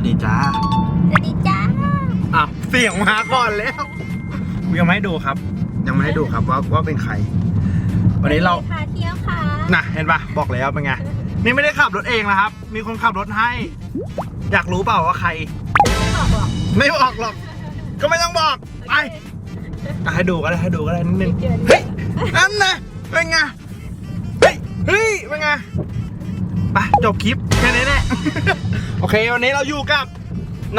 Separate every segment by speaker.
Speaker 1: วัสดีจ้า
Speaker 2: สวัสดีจ้า
Speaker 1: อ้าวเสียงมาก่อนแล้วยังไม่ให้ดูครับ ยังไม่ให้ดูครับว่าว่าเป็นใคร วันนี้เรา
Speaker 2: พาเที่ยวค่ะ
Speaker 1: น่ะเห็นปะบอกแล้วเป็นไงนี่ไม่ได้ขับรถเองนะครับ มีคนขับรถให้ อยากรู้เปล่าว่าใคร
Speaker 2: ไม่บอกหรอก
Speaker 1: ไม่บอกหรอก ก็ไม่ต้องบอกไปอะให้ดูก็ได้ให้ดูก็ได้นิดนึงเฮ้ยอันนะเป็นไงเฮ้ยเฮ้ยเป็นไงไปจบคลิปแค่นี้แหละ โอเค วันนี้เราอยู่กับ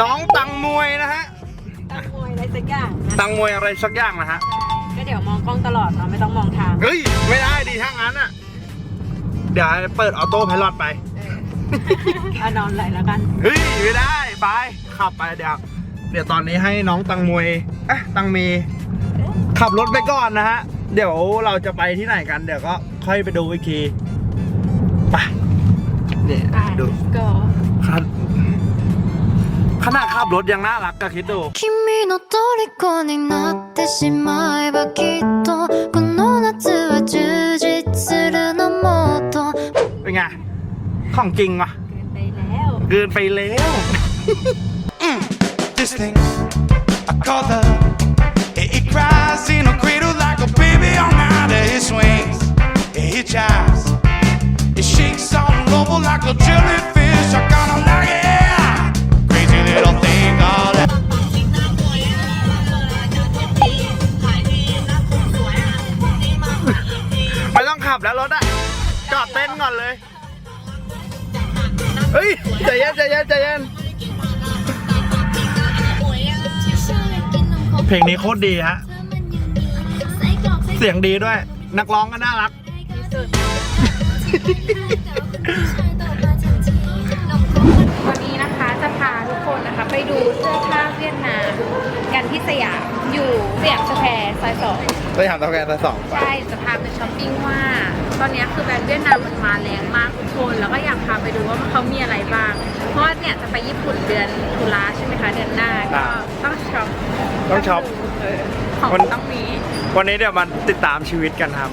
Speaker 1: น้องตังมวยนะฮะ
Speaker 2: ตั้งมวยอะไรสักอย่างนะ
Speaker 1: ตังมวยอะไรสักอย่างนะฮะ
Speaker 2: ก็เดี๋ยวมองกล้องตลอดเนาะไม่ต้องมองทาง
Speaker 1: เฮ้ย ไม่ได้ดีถ้างั้นอะ เดี๋ยวเปิดออโต้ไพลอตไป
Speaker 2: เออเอานอนเลยแล้วกัน
Speaker 1: เฮ้ย ไม่ได้ไปขับไปเดี๋ยว เดี๋ยวตอนนี้ให้น้องตังมวยเอ๊ะตังเมขับรถไปก่อนนะฮะ เดี๋ยวเราจะไปที่ไหนกัน เดี๋ยวก็ค่อยไปดูอีกทีไป เนี่ย
Speaker 2: ไป
Speaker 1: ดู
Speaker 2: ก็
Speaker 1: ขนาดขนาดขับรถยังน่ารักก็คิดดู
Speaker 3: 君の虜になってしまえばきっとこの夏は充実するのもっと
Speaker 1: เป็นไง ของจริงวะ
Speaker 2: เกินไปแล้ว
Speaker 1: เกินไปแล้ว
Speaker 4: This thing I call the it, it cries in a cradle like a baby on out of his swings. It, it jives, it shakes all over like a jellyfish. I kinda like it. Crazy little thing called that.
Speaker 1: ไม่ต้องขับแล้วรถอะจอดเต้นก่อนเลย เฮ้ยใจเย็นใจเย็นใจเย็นเพลงนี้โคตรดีฮะ เสียงดีด้วย นักร้องก็น่ารัก
Speaker 2: วันนี้นะคะจะพาทุกคนนะคะ ไปดูเสื้อผ้าเวียดนามกันที่สยามอยู่สยามสแควร์ซอยสอง
Speaker 1: ไปถามตะแกรงตะสองไป
Speaker 2: ใช่จะพาไปช้อปปิ้งว่า ตอนนี้คือแบรนด์เวียดนามมันมาแรงมากทุกคนแล้วก็อยากพาไปดูว่าเขามีอะไรบ้าง เพราะว่าเนี่ยจะไปญี่ปุ่นเดือนตุลาใช่ไหมคะเดือนหน้าก็ต้องช็อป
Speaker 1: ต้องช็อป
Speaker 2: เออของ
Speaker 1: วัน
Speaker 2: ต้องมี
Speaker 1: วันนี้เดี๋ยวมาติดตามชีวิตกันครับ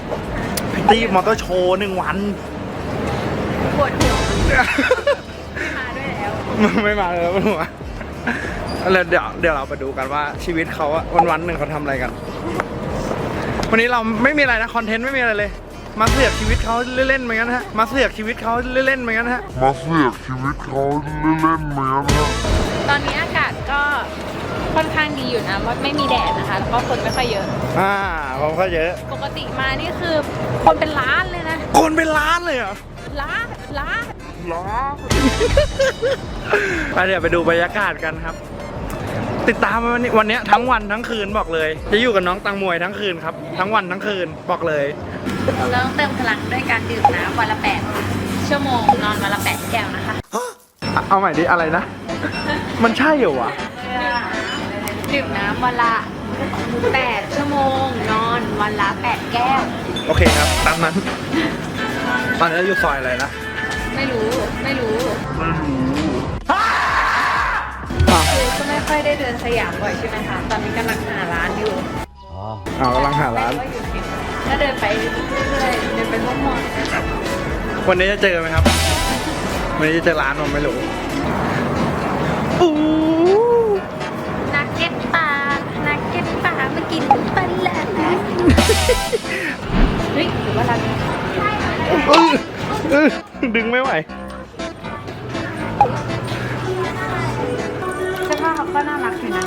Speaker 1: พิตตี้มอเตอร์โชว์หนึ่งวัน
Speaker 2: ปวดหัวมาด้วยแล้ว
Speaker 1: ไม่มาเลยไม่มาแล้วเดี๋ยวเดี๋ยวเราไปดูกันว่าชีวิตเขาอะวันวันๆหนึ่งเขาทำอะไรกัน วันนี้เราไม่มีอะไรนะคอนเทนต์ไม่มีอะไรเลย มาเสือกชีวิตเขาเล่นๆเหมือนกันฮะมาเสือกชีวิตเขาเล่นๆเหมือนกันฮะ
Speaker 5: มาเสือกชีวิตเขาเล่นๆเหมือนกันนะ
Speaker 2: ตอนนี้อากาศก็ค่อนข้างดีอยู่นะว่าไม่มีแดดนะคะ แล้วก็คนไม่ค่อยเยอะ
Speaker 1: อ่าผมก็เยอะ
Speaker 2: ปกติมานี่คือคนเป็นล้านเลยนะ
Speaker 1: คนเป็นล้านเลยเหรอ
Speaker 2: ล้านล้าน
Speaker 1: ล้านไปเดี๋ยวไปดูบรรยากาศกันครับ ติดตามวันนี้วันเนี้ยทั้งวันทั้งคืนบอกเลย จะอยู่กับน้องตังมวยทั้งคืนครับ ทั้งวันทั้งคืนบอกเลย
Speaker 2: เราต้องเติมพลังด้วยการดื่มน้ำวันละแปดชั่วโมงนอนวันละแปดแก้วนะคะ
Speaker 1: อะเอาใหม่ดิอะไรนะ มันใช่เหรอวะ
Speaker 2: ดื่มน้ำวันละแปดชั่วโมง นอนวันละแปดแก้ว
Speaker 1: โอเคครับ ตามนั้น ตอนนี้เราอยู่ซอยอะไรนะ
Speaker 2: ไม่รู้ไม่รู้
Speaker 1: อะ
Speaker 2: คือก็ไม่ค่อยได้เดินสยามบ่อยใช่ไหมคะตอนนี้กำลังหาร้านอยู่
Speaker 1: เอากำลังหาร้าน
Speaker 2: ไม่ว่าอยู่ที่ไหนก็เดินไปเรื่อยๆเดินไปม่วงๆ
Speaker 1: วันนี้จะเจอไหมครับ วันนี้จะเจอร้านผมไม่รู้อู้
Speaker 2: นักเก็ตปลานักเก็ตปลามากินปลาแหลกเฮ้ยหรือว่าร้านนี้
Speaker 1: อื้ออื้อดึงไม่ไหว
Speaker 2: เสื้อผ้าเขาก็น่ารักอยู่นะ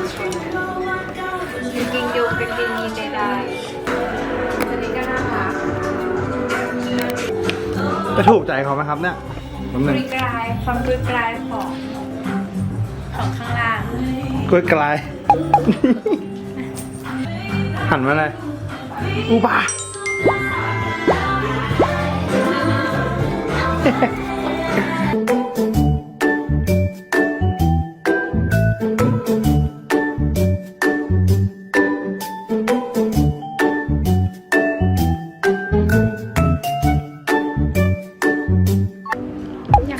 Speaker 2: จริงๆยูเป็นจริงยีนได้ๆอันนี้ก็น่ารัก
Speaker 1: จะถูกใจเขาไหมครับเนี่ยแป๊บ
Speaker 2: ก
Speaker 1: นึง
Speaker 2: รีกรายความกรีกรายของของข้างล่าง
Speaker 1: กล้วยกลาย หันมาเลยอูบา
Speaker 2: อยา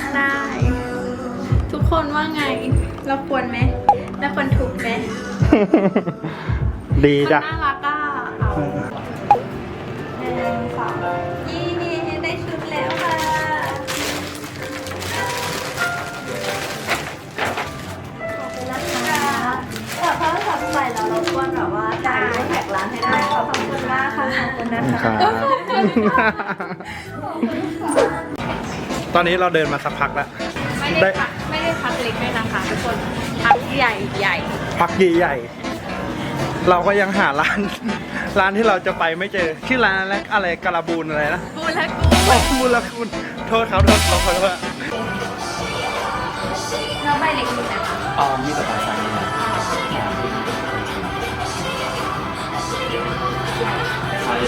Speaker 2: กได้ ทุกคนว่าไง เราควรไหมเราควรถูกไหม
Speaker 1: ดี
Speaker 2: มัน
Speaker 1: จ้ะ
Speaker 2: น่ารัก นะคะ
Speaker 1: ตอนนี้เราเดินมาสักพักแล้ว
Speaker 2: ไม่ได้พักไม่ได้พักเล็กด้วยนะคะทุกคนพักใหญ่ใหญ่
Speaker 1: พักใหญ่ๆเราก็ยังหาร้าน ร้านที่เราจะไปไม่เจอชื่อร้านอะไรอะไรกาลาบูนอะไรนะ
Speaker 2: บูและกู
Speaker 1: โอ้มูลคุณโทษครับโทษเราขอโทษ
Speaker 2: แล้วใบเล็กอยู่ไหนคะ
Speaker 6: อ๋อมีสบายใจ ใ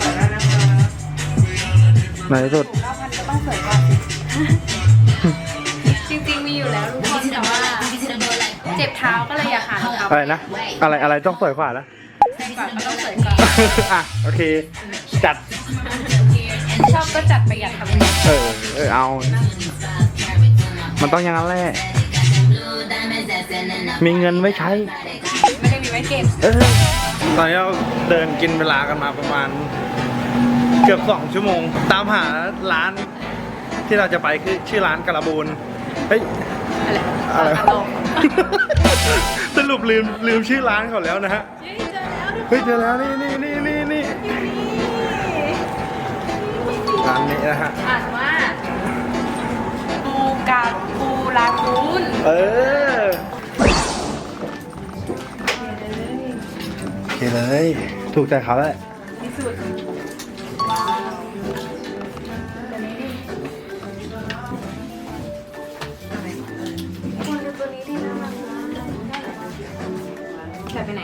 Speaker 6: ช้ร้าน
Speaker 1: ไหนสุด
Speaker 2: เก้าพันก็ต้องสวยก่อนจริงๆมีอยู่แล้วทุกคนแต่ว่าเจ็บเท้าก็เลยอยากหารองเท้า
Speaker 1: อะไรนะ อะไรอะไรต้องสวยกว่านะ
Speaker 2: ก่อนก็ต้องสวยก่อน
Speaker 1: อะโอเค จัด
Speaker 2: ชอบก็จัดประหยัดทำเงิน
Speaker 1: เออเออเอา มันต้องอย่างนั้นแหละ มีเงินไว้ใช้
Speaker 2: ไม่ได้มีไว้เก็บ
Speaker 1: เออตอนนี้เราเดินกินเวลากันมาประมาณ เกือบสองชั่วโมง ตามหาร้านที่เราจะไปคือชื่อร้านกระบูนเฮ้ย
Speaker 2: อะไร
Speaker 1: อะไร
Speaker 2: ตลก
Speaker 1: สรุปลืมลืมชื่อร้านเขาแล้วนะฮะ
Speaker 2: เฮ้ยเจอแล้ว
Speaker 1: เฮ้ยเจอแล้วนี่นี่นี่นี่นี่ร้านนี้นะฮะ
Speaker 2: อ่านว่าปูกาปู ลากูน
Speaker 1: เออโอเคเลย ถูกใจเขาแล้ว
Speaker 2: ที่สุดคนดูตัวนี้ที่น่ารักมากใส่ไปไหน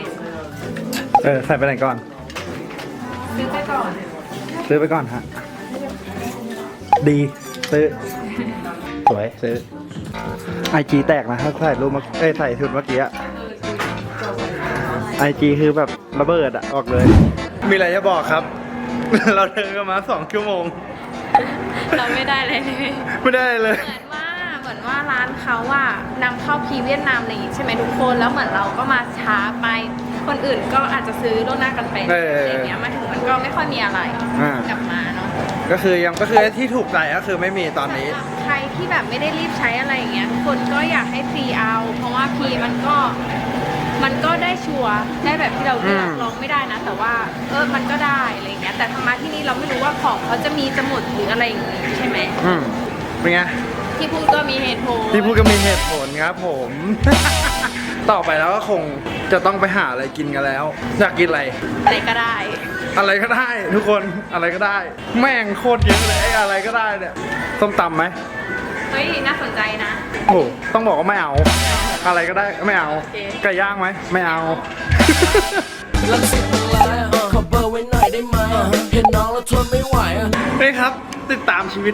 Speaker 1: เออใส่ไปไหนก่อน
Speaker 2: ซื้อไปก่อน
Speaker 1: ซื้อไปก่อนฮะ ดีซื้อสวยซื้อ ไอจีแตกนะถ้าใส่รูปมาเอ้ยใส่ชุดเมื่อกี้อะไอจีคือแบบระเบิดอะออกเลย มีอะไรจะบอกครับ เราเดินกันมาสองชั่วโมง
Speaker 2: เราไม่ได้เลย
Speaker 1: ไม่ได้เลย
Speaker 2: เหมือนว่าเหมือนว่าร้านเขาอะนำเข้าพีเวียดนามอะไรอย่างงี้ใช่ไหมทุกคนแล้วเหมือนเราก็มาช้าไปคนอื่นก็อาจจะซื้อล่วงหน้ากันไป
Speaker 1: เอออ
Speaker 2: อะไรอย่างเงี้ยมาถึงมันก็ไม่ค่อยมีอะไร
Speaker 1: อ่า
Speaker 2: กลับมาเนาะ
Speaker 1: ก็คือยังก็คือที่ถูกใจก็คือไม่มีตอนนี้
Speaker 2: สำหรับใครที่แบบไม่ได้รีบใช้อะไรอย่างเงี้ยทุกคนก็อยากให้ฟรีเอา เพราะว่าฟรีมันก็มันก็ได้ชัวร์ได้แบบที่เราเลือก
Speaker 1: อืม
Speaker 2: ลองไม่ได้นะ แต่ว่าเออมันก็ได้อะไรอย่างเงี้ยแต่ทำมาที่นี่เราไม่รู้ว่าของเขาจะมีจะหมดหรืออะไรอย่างงี้ใช่ไหม
Speaker 1: อืมเป็นไง
Speaker 2: ที่พูดก็มีเหตุผล
Speaker 1: พี่พูดก็มีเหตุผลครับผม ต่อไปแล้วก็คงจะต้องไปหาอะไรกินกันแล้ว อยากกินอะไร
Speaker 2: อะไรก็ได้
Speaker 1: อะไรก็ได้ทุกคนอะไรก็ได้ แม่งโคตรเยอะเลยไอ้อะไรก็ได้เนี่ยส้มตำไหม
Speaker 2: เฮ้ยน่าสนใจนะ
Speaker 1: โอ้โหต้องบอกว่าไม่เอา อะไรก็ได้ไม่เอา
Speaker 2: โอเค
Speaker 1: ไก่ย่างไหมไม่เอา
Speaker 7: ลังสิตมันลายอะขอเบอร์ไว้หน่อยได้ไหมอะเห็นน้องแล้วทนไม่ไหวอะ
Speaker 1: นี่ครับติดตามชีวิต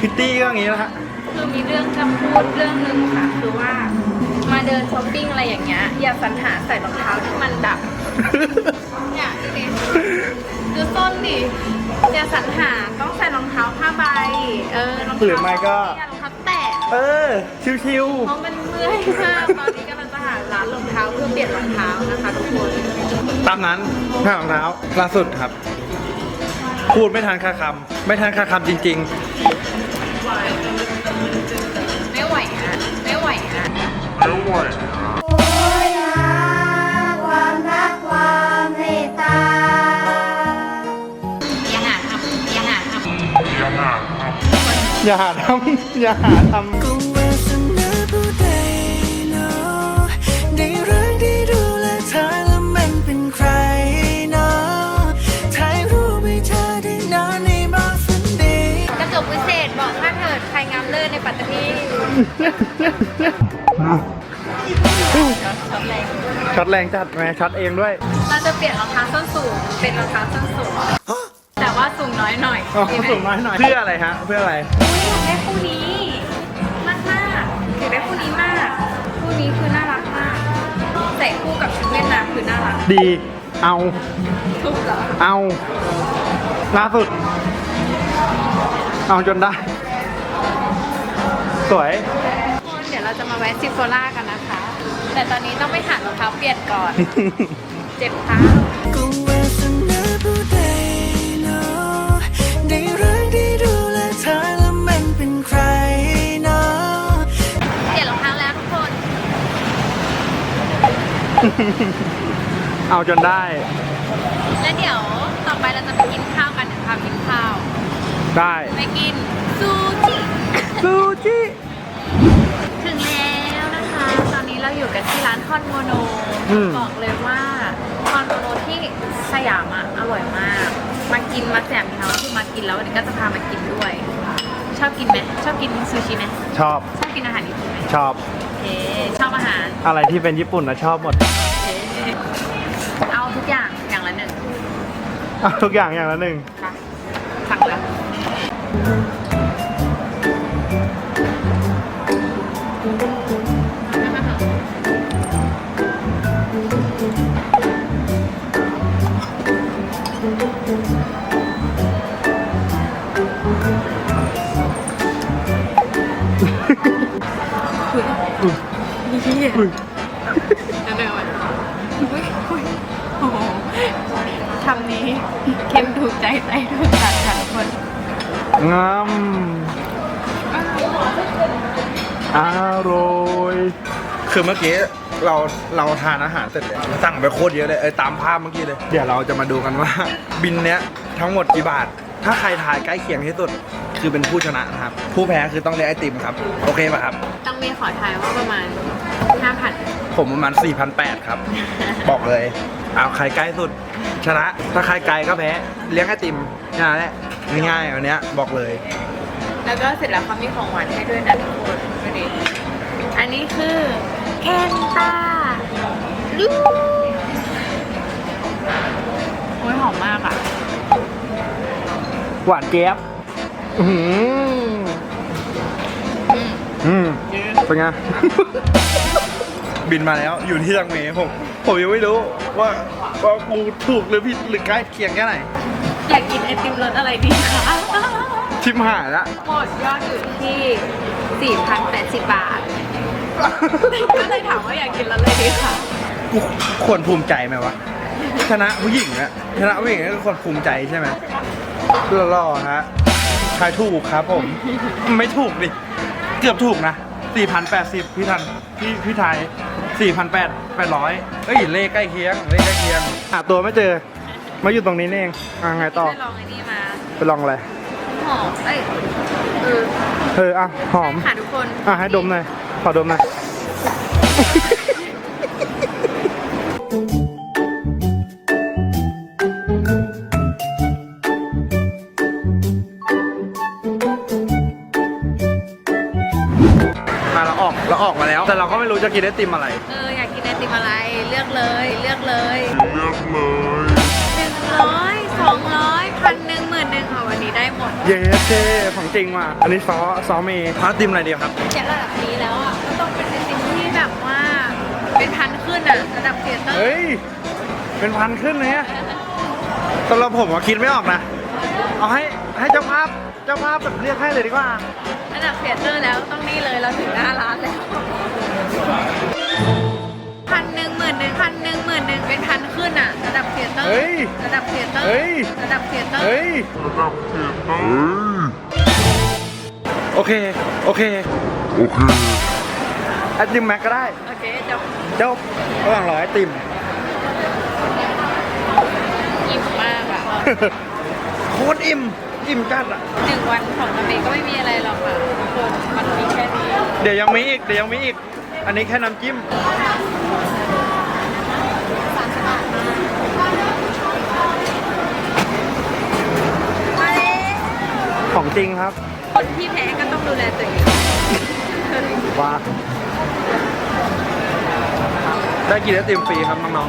Speaker 1: พิตตี้ก็อย่างนี้นะฮะ
Speaker 2: คือมีเรื่องจะพูดเรื่องหนึ่งค่ะคือว่า มาเดินช้อปปิ้งอะไรอย่างเงี้ยอย่าสรรหาใส่รองเท้าที่มันแบบเนี่ยดูดิดูส้นดิอย่าสรรหาต้องใส่รองเท้าผ้าใบเออรอง
Speaker 1: หรือ
Speaker 2: เท้า
Speaker 1: ไม่ก็
Speaker 2: อย่ารองเท้าแตะ
Speaker 1: เออ ชิว
Speaker 2: เพราะมันเมื่อยมากตอนนี้กำลังจะหาร้านรองเท้าเพื่อเปลี่ยนรองเท้านะคะทุกคน
Speaker 1: ๆ ตามนั้นห้ารองเท้าล่าสุดครับ พูดไม่ทันคาคำไม่ทันคาคำจริง
Speaker 2: ไม่ไหวนะไม่ไหวนะ
Speaker 3: ความรักความเมตตา
Speaker 2: อย่าหาทำอย่าหาทำ
Speaker 1: ๆอย่าหาทำอย่าหาท
Speaker 7: ก็วาสนาผู้ใดเนาะได้รักได้ดูแลเธอแล้วมันเป็นใครเนาะถ่ายรูปให้เธอได้นอนในบ้านฝันดี
Speaker 2: กระจกวิเศษบอกถ้าเกิดใครงามเลิศในปัตตภี ช็อตแรงำ
Speaker 1: ช็อตแรงจัดไหมช็อตเองด้วย
Speaker 2: เราจะเปลี่ยนรองเท้าส้นสูงเป็นรองเท้าส้นสูง แต่ว่าสูงน้อยหน่อย
Speaker 1: อ๋อ
Speaker 2: ดีไหม
Speaker 1: สูงน้อยหน่อย เพื่ออะไรฮะ เพื่ออะไร
Speaker 2: อยากได้คู่นี้ มากมากๆอยากได้คู่นี้มาก คู่นี้คือน่ารักมากใส่คู่กับชุดเวียดนามคือน่ารัก
Speaker 1: ดี เอา
Speaker 2: ทุกเหรอ
Speaker 1: เอา ล่าสุด เอาจนได้ สวย
Speaker 2: คน เดี๋ยวเราจะมาแวะซิโฟล่ากันนะคะ แต่ตอนนี้ต้องไปหารองเท้าเปลี่ยนก่อน เจ็บเท้า
Speaker 7: ก็วาสนาผู้ใดเนาะได้รักได้ดูแลเธอแล้วมันเป็นใครเนาะ
Speaker 2: เปลี่ยนรองเท้าแล้วทุกคน
Speaker 1: เอาจนได้
Speaker 2: แล้วเดี๋ยวต่อไปเราจะไปกินข้าวกันเดี๋ยวพาไปกินข้าว
Speaker 1: ได้
Speaker 2: ไปกินซูชิ
Speaker 1: ซูชิ
Speaker 2: เราอยู่กันที่ร้านทอนโมโน
Speaker 1: อืม
Speaker 2: บอกเลยว่าทอนโมโนที่สยามอะอร่อยมาก มากินมาแจมเขาคือมากินแล้ววันนี้ก็จะพามากินด้วย ชอบกินไหมชอบกินซูชิไหม
Speaker 1: ชอบ
Speaker 2: ชอบกินอาหารญี่ปุ่นไหม
Speaker 1: ชอบ
Speaker 2: โอเคชอบอาหาร
Speaker 1: อะไรที่เป็นญี่ปุ่นนะชอบหมด
Speaker 2: โอเคเอาทุกอย่างอย่างละหนึ่ง
Speaker 1: เอาทุกอย่างอย่างละหนึ่ง
Speaker 2: ค่ะสั่งแล้ว
Speaker 1: อุ้ย
Speaker 2: เดินมาอุ้ยอุ้ยโอ้โหคำนี้เข้มถูกใจใจถูกตัดค่ะทุกคน
Speaker 1: งามอร่อยคือเมื่อกี้เราเราทานอาหารเสร็จเลยสั่งไปโคตรเยอะเลยเอ้ยตามภาพเมื่อกี้เลย เดี๋ยวเราจะมาดูกันว่า บินเนี้ยทั้งหมดกี่บาท ถ้าใครทายใกล้เคียงที่สุด คือเป็นผู้ชนะนะครับ ผู้แพ้คือต้องเลี้ยงไอติมครับ โอเคป่ะครับ
Speaker 2: ต้องมีขอทายว่าประมาณ 5,000
Speaker 1: ผมประมาณ 4,800 ครับ บอกเลย เอาใครใกล้สุด ชนะ ถ้าใครไกลก็แพ้ เลี้ยงไอติมนี่นแหละง่ายๆอันเนี้ยบอกเลย
Speaker 2: แล้วก็เสร็จแล้วเขามีของหวานให้ด้วยนะทุกคนดูดิอันนี้คือแคนตาลูกโอ้ยหอมมากอะ
Speaker 1: หวานเจี๊ยบ อื้อหือ
Speaker 2: อืม
Speaker 1: อืม เป็นไง บินมาแล้วอยู่ที่จังเมผมผมยังไม่รู้ว่าว่ากูถูกหรือผิดหรือใกล้เคียงแค่ไหน
Speaker 2: อยากกินไอติมรสอะไรดีคะ
Speaker 1: ชิมหายละ
Speaker 2: หมดยอดอยู่ที่ 4,080 บาท ก็เลยถามว่าอยากกินรสอะไรดีคะ
Speaker 1: กูควรภูมิใจไหมวะชนะผู้หญิงอะชนะผู้หญิงก็ควรภูมิใจใช่ไหมหล่อๆฮะทายถูกครับผม ไม่ถูกดิ เกือบถูกนะ 4,080 พี่ทัน พี่พี่ไทย4,800 800เอ้ย เลขใกล้เคียง เลขใกล้เคียง หาตัวไม่เจอ มาอยู่ตรงนี้นี่เองอะไงต่อ
Speaker 2: ได้ลองไอ้นี่มา
Speaker 1: ไปลองอะไร
Speaker 2: หอมเอ้ยเออ
Speaker 1: เออ อะ หอม
Speaker 2: ค่ะทุกคน
Speaker 1: อะ ให้ดมหน่อย ขอดมหน่อย จะกินไอติมอะไร
Speaker 2: เอออยากกินไอติมอะไรเลือกเลยเลือกเลย
Speaker 5: เลือกเลย
Speaker 2: หนึ่งร้อยสองร้อยพันหนึ่งหมื่นหนึ่งค่ะวันนี้ได้หมด
Speaker 1: เย้เท่ของจริงว่ะอันนี้ซอซอเมย์พาติมอะไรดีครับ
Speaker 2: เจ็ดระดับนี้แล้วอะก็ต้องเป็นไอติมที่แบบว่า เป็นพันขึ้นอะระดับเทียเตอร์
Speaker 1: เฮ้ยเป็นพันขึ้นเลยอะสำหรับผมว่าคิดไม่ออกนะ เอาให้ให้เจ้าภาพเจ้าภาพแบบเรียกให้เลยดีกว่า
Speaker 2: ระดับเทียเตอร์แล้วต้องนี่เลยเราถึงหน้าร้านแล้ว พันหนึ่งหมื่นหนึ่งพันหนึ่งหมื่นหนึ่งเป็นพันขึ้นอะ ระดับเทียเตอร์
Speaker 1: เฮ้ย
Speaker 2: ระดับเทียเตอร์
Speaker 1: เฮ้ย
Speaker 2: ระดับเทียเตอร์
Speaker 1: เฮ้ย
Speaker 5: ระดับเทียเตอร์
Speaker 1: โอเค โอเค
Speaker 5: โอเค
Speaker 1: ไอติมแม็กก็ได้
Speaker 2: โอเคจบ
Speaker 1: เจ้าระหว่างรอไอติม
Speaker 2: อิ่มมากอะ
Speaker 1: โคตรอิ่ม อิ่มจัดอะ
Speaker 2: หนึ่งวันของน้ำเองก็ไม่มีอะไรหรอกค่ะทุกคนมันมีแค่นี้
Speaker 1: เดี๋ยวยังมีอีก เดี๋ยวยังมีอีก อันนี้แค่น้ำจิ้ม
Speaker 2: มาแล้ว
Speaker 1: ของจริงครับ
Speaker 2: คนที่แพ้ก็ต้องดูแลตัวเอง
Speaker 1: ว้าได้กินไอติมฟรีครับน้อง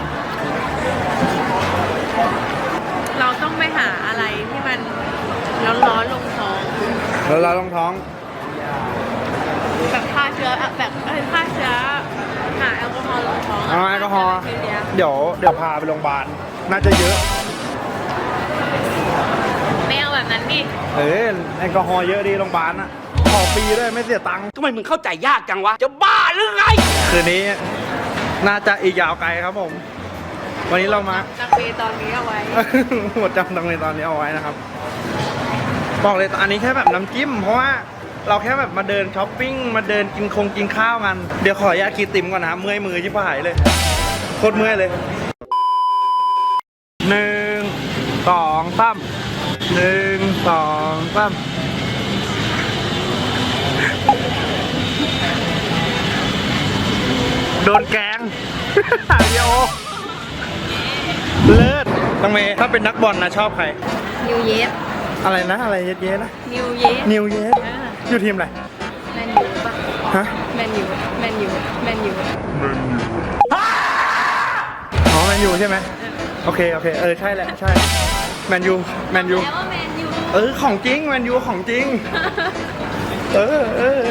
Speaker 2: เราต้องไปหาอะไรที่มันร้อนๆลงท้อง
Speaker 1: ๆแล้วเราลองท้อง
Speaker 2: แบบฆ่าเชื้ออะแบบเอ้ยฆ่าเชื้อหาแอลกอฮอล์ลงท้องะ
Speaker 1: เอาแอลกอฮอล์
Speaker 2: ฆ่าเชื้แบคทีเรีย
Speaker 1: เดี๋ยวเดี๋ยวพาไปโรงพยาบาลน่าจะเยอะ
Speaker 2: ไม่เอาแบบนั้นดิ
Speaker 1: เออแอลกอฮอล์เยอะดีโรงพยาบาลอะขอฟรีด้วยไม่เสียตังค์
Speaker 8: ทำไมมึงเข้าใจยากจังวะ จะบ้าหรือไง
Speaker 1: คืนนี้น่าจะอีกยาวไกลครับผม วันนี้เรามา
Speaker 2: นักเรียนตอนนี้เอาไว้
Speaker 1: หมดจำตรงในตอนนี้เอาไว้นะครับ บอกเลยอันนี้แค่แบบน้ำจิ้มเพราะว่า เราแค่แบบมาเดินช้อปปิ้ง มาเดินกินคงกินข้าวกัน เดี๋ยวขออนุญาตกินติมก่อนนะเมื่อยมือที่ผายเลยคตรเมื่อยเลยหนึ่งสองสามหนึ่งสองสามโดนแกงถ่ายวิดีโอเลิศตังเมย์ถ้าเป็นนักบอลนะชอบใคร
Speaker 2: นิวเยส
Speaker 1: อะไรนะ อะไรเย็ดๆนะ
Speaker 2: นิวเยส
Speaker 1: นิวเยส อ ยู่ทีมอะไร
Speaker 2: แมนยูปะ
Speaker 1: ฮะ
Speaker 2: แมนยูแมนยูแมนยู
Speaker 1: อ๋อแมนยูใช่ไหมโอเคโอเคเออใช่แหละใช่แมนยูแมนยู
Speaker 2: แล้วว่าแมนยู
Speaker 1: เออของจริงแมนยูของจริง เออเออ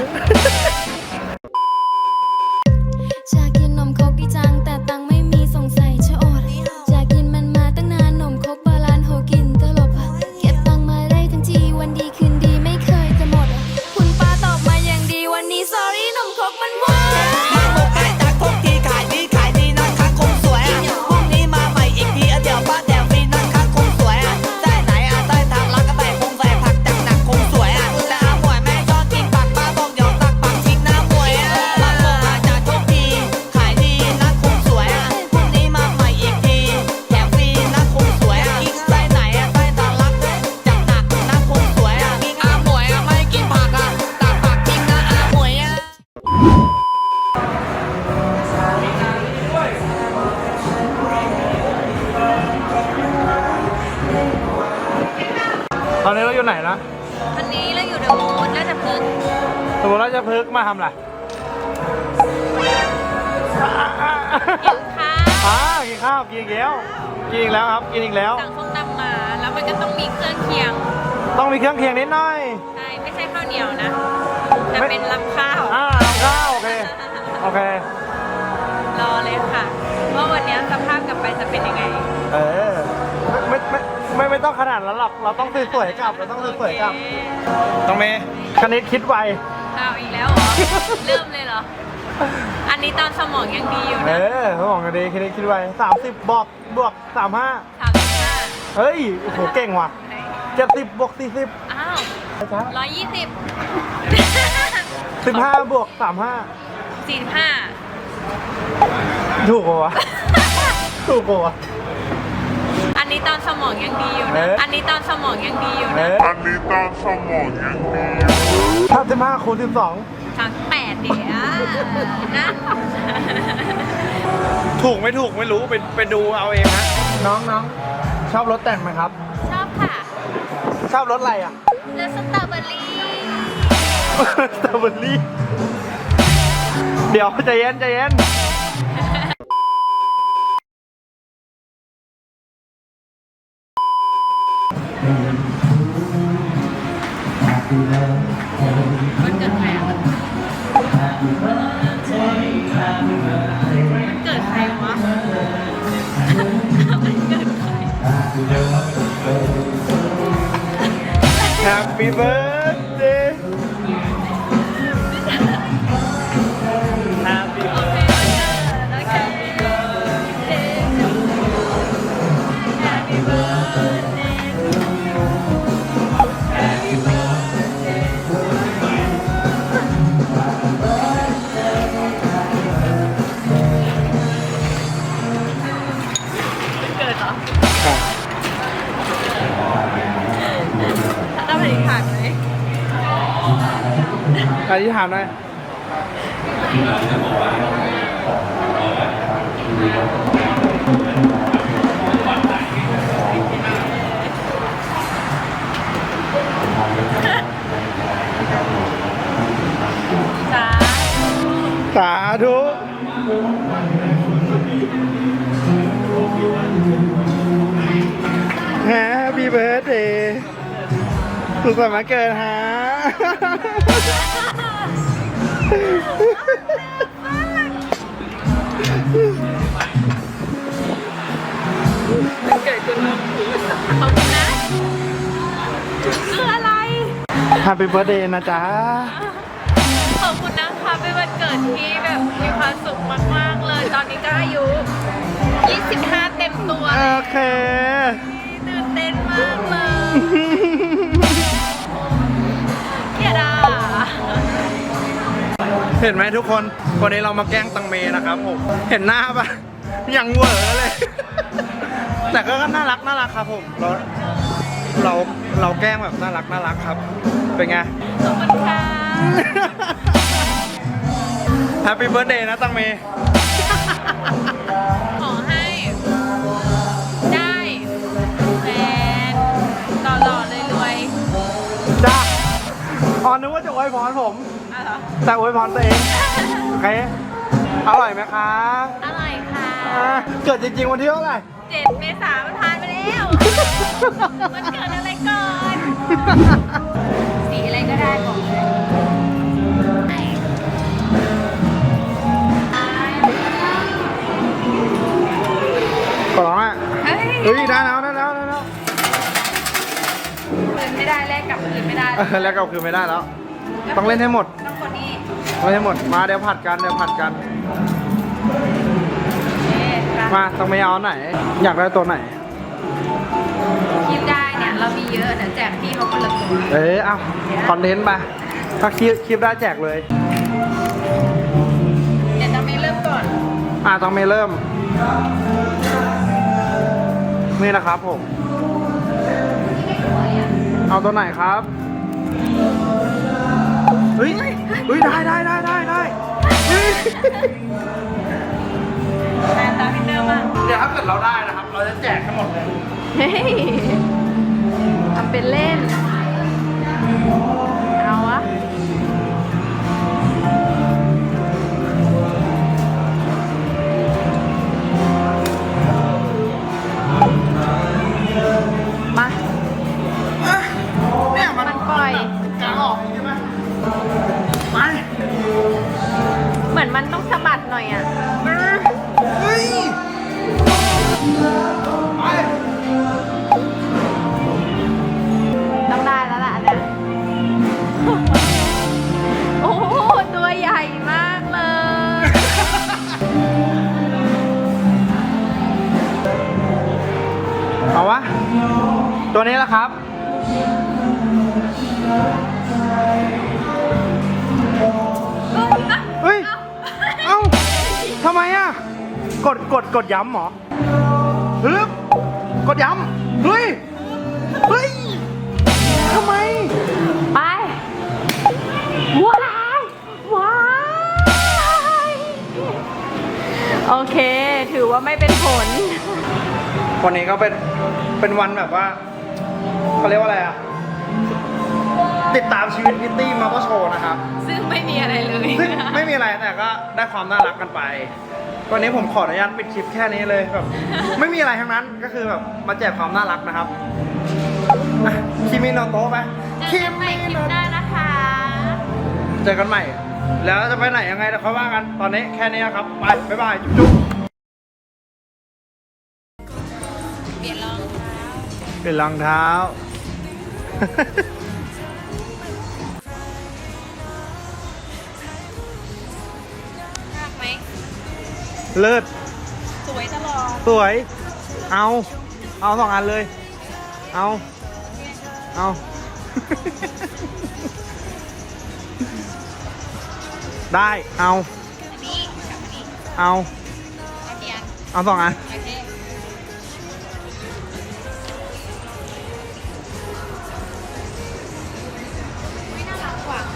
Speaker 3: มาทำ
Speaker 1: อะไร
Speaker 2: กินข้าว
Speaker 1: อ่ากินข้าวกินอีกแล้วกินอีกแล้วครับกินอีกแล้ว
Speaker 2: สั่งส้มตำมาแล้วมันก็ต้องมีเครื่องเคียง
Speaker 1: ต้องมีเครื่องเคียงนิดหน่อย
Speaker 2: ใช่ไม่ใช่ข้าวเหนียวนะจะเป็นลำข้าว
Speaker 1: อ่าทำข้าวโอเคโอเค
Speaker 2: รอเลยค่ะ ว่าวันนี้สภาพกลับไปจะเป็นยังไง
Speaker 1: เออไม่ไม่ไม่ไม่ต้องขนาดนั้นหรอกเราต้องสวยๆกลับเราต้องสวยๆกลับต้องเมย์คณิตคิดไว
Speaker 2: อ้าวอีกแล้วเหรอ เริ่มเลยเหรอ อันนี้ตอนสมองยังดีอยู่
Speaker 1: เอ
Speaker 2: นะ
Speaker 1: อเขาบอกกันดีคณิตคิดไวสามสิบบวกบวกสามห้า
Speaker 2: สามสิบห้า
Speaker 1: เฮ้ยโอ้โหเก่งว่ะเจ็ดสิบบวกสี่สิบ
Speaker 2: อ้าวร้อยยี่สิบ
Speaker 1: สิบห้าบวกสามห้า
Speaker 2: สี่สิบห้า
Speaker 1: ถูกปะวะถูกปะวะ
Speaker 2: อั นนี้ตอนสมองยังดีอยู่
Speaker 1: เอ๊ะ
Speaker 2: นะ อันนี้ตอนสมองยังดีอยู่
Speaker 1: เอ
Speaker 2: นะ
Speaker 1: อ
Speaker 5: อันนี้ตอนสมองยังดี
Speaker 1: ถ้าสิบห้าคูณสิบสอง
Speaker 2: สามแปดเดี๋ยวนะ
Speaker 1: ถูกไม่ถูกไม่รู้ไปไปดูเอาเองนะน้องน้องชอบรถแต่งไหมครับ
Speaker 2: ชอบค่ะ
Speaker 1: ชอบรถอะไรอะ
Speaker 2: เลือสตรอเบอรี่
Speaker 1: สตรอเบอรี่เดี๋ยวใจเย็นใจเย็น
Speaker 2: มัน
Speaker 1: ธิษฐานหน่อยสาธุแฮปปี้เบิร์ดเดย์สุขสันต์วันเกิดฮะ
Speaker 2: เกิดคุณขอบคุณนะคืออะไร
Speaker 1: แฮปปี้เบิร์ดเดย์นะจ๊ะ
Speaker 2: ขอบคุณนะคะเป็นวันเกิดที่แบบมีความสุขมากๆเลย ตอนนี้ก็อายุ 25 เต็มตัวเล
Speaker 1: โอยเค
Speaker 2: ตื่นเต้นมากเลย เห็
Speaker 1: นไหมทุกคน วันนี้เรามาแกล้งตังเมนะครับผม เห็นหน้าปะยังเหวอเลย แต่ก็น่ารักน่ารักครับผม เราเราเราแกล้งแบบน่ารักน่ารักครับ เป็นไง
Speaker 2: ขอบคุณค่ะ
Speaker 1: แฮปปี้เบิร์ดเดย์นะตังเม
Speaker 2: ขอให้ ได้แฟนหล่อๆเลยรวย
Speaker 1: จ้าอ๋อนึกว่าจะอวยพรผม
Speaker 2: รอ
Speaker 1: แต่อวยพรตัวเองโอเคอร่อยไหมคะ
Speaker 2: อร่อยค่ะ
Speaker 1: อ่าเกิดจริงๆวันที่เท่าไหร่
Speaker 2: เจ็ดเมษามันผ่านไปแล้ว มันเกิดอะไรก่อน สีอะไรก็ได้บอกเลยไหน
Speaker 1: ขอร้องอะ
Speaker 2: เฮ้ย
Speaker 1: เฮ้ยได้แล้วได้แล้วได้แล้ว
Speaker 2: คืนไม่ได้แลกกลับคืนไม่ได้
Speaker 1: เออแล้วก็คือไม่ได้แล้ว ต้องเล่นให้หมด
Speaker 2: ต้องคนนี้
Speaker 1: ต้องเล่นให้หมด มาเดี๋ยวผัดกันเดี๋ยวผัดกัน
Speaker 2: เอ๊ะ
Speaker 1: มาต้องไม่เอาอันไหน อยากได้ตัวไหน
Speaker 2: คิดได้เนี่ย เรามีเยอะเดี๋ยวแจกพี่เขาคนละตัว
Speaker 1: เอ้ยเอาคอนเทนต์ไปถ้าคลิปคลิปได้แจกเลย
Speaker 2: เดี๋ยวจะไม่เริ่มก่อน
Speaker 1: อ่าต้องไม่เริ่ม นี่นะครับผม เอาตัวไหนครับเฮ้ยเฮ้ยได้ได้ได้ได้ได้เฮ้ย
Speaker 2: แทนตาพี่เนอร์มาก
Speaker 1: เดี๋ยวถ้าเกิดเราได้นะครับ เราจะแจกทั้งหมดเลย
Speaker 2: เฮ้ยทำเป็นเล่น
Speaker 1: ก
Speaker 2: ดก
Speaker 1: ดกดย้ำเหรอฮึบกดย้ำเฮ้ยเฮ้ยทำไม
Speaker 2: ไปว้าวว้าวโอเค ถือว่าไม่เป็นผล
Speaker 1: วันนี้ก็เป็นเป็นวันแบบว่าเขาเรียกว่าอะไรอะติดตามชีวิตพิตตี้มาโชว์นะครับ
Speaker 2: ซึ่งไม่มีอะไรเลย
Speaker 1: ซึ่งไม่มีอะไรแต่ก็ได้ความน่ารักกันไป วันนี้ผมขออนุญาตปิดคลิปแค่นี้เลยแบบไม่มีอะไรทั้งนั้นก็คือแบบมาแจกความน่ารักนะครับอะคิมิโนโตะไป
Speaker 2: เจอกันใหม่คลิปหน้านะคะ
Speaker 1: เจอกันใหม่ แล้วจะไปไหนยังไงเดี๋ยวค่อยว่ากันตอนนี้แค่นี้ครับไปบ๊ายบายจุ๊บ
Speaker 2: เปลี่ยนรองเท้า
Speaker 1: ๆเป็นรองเท้า เลิศ
Speaker 2: สวยตลอด
Speaker 1: สวย เอา เอาสองอันเลย เอา เอา ได้ เอา
Speaker 2: อันนี้กับอันนี้
Speaker 1: เอา
Speaker 2: เอาเทียน
Speaker 1: เอาสองอัน
Speaker 2: โอเค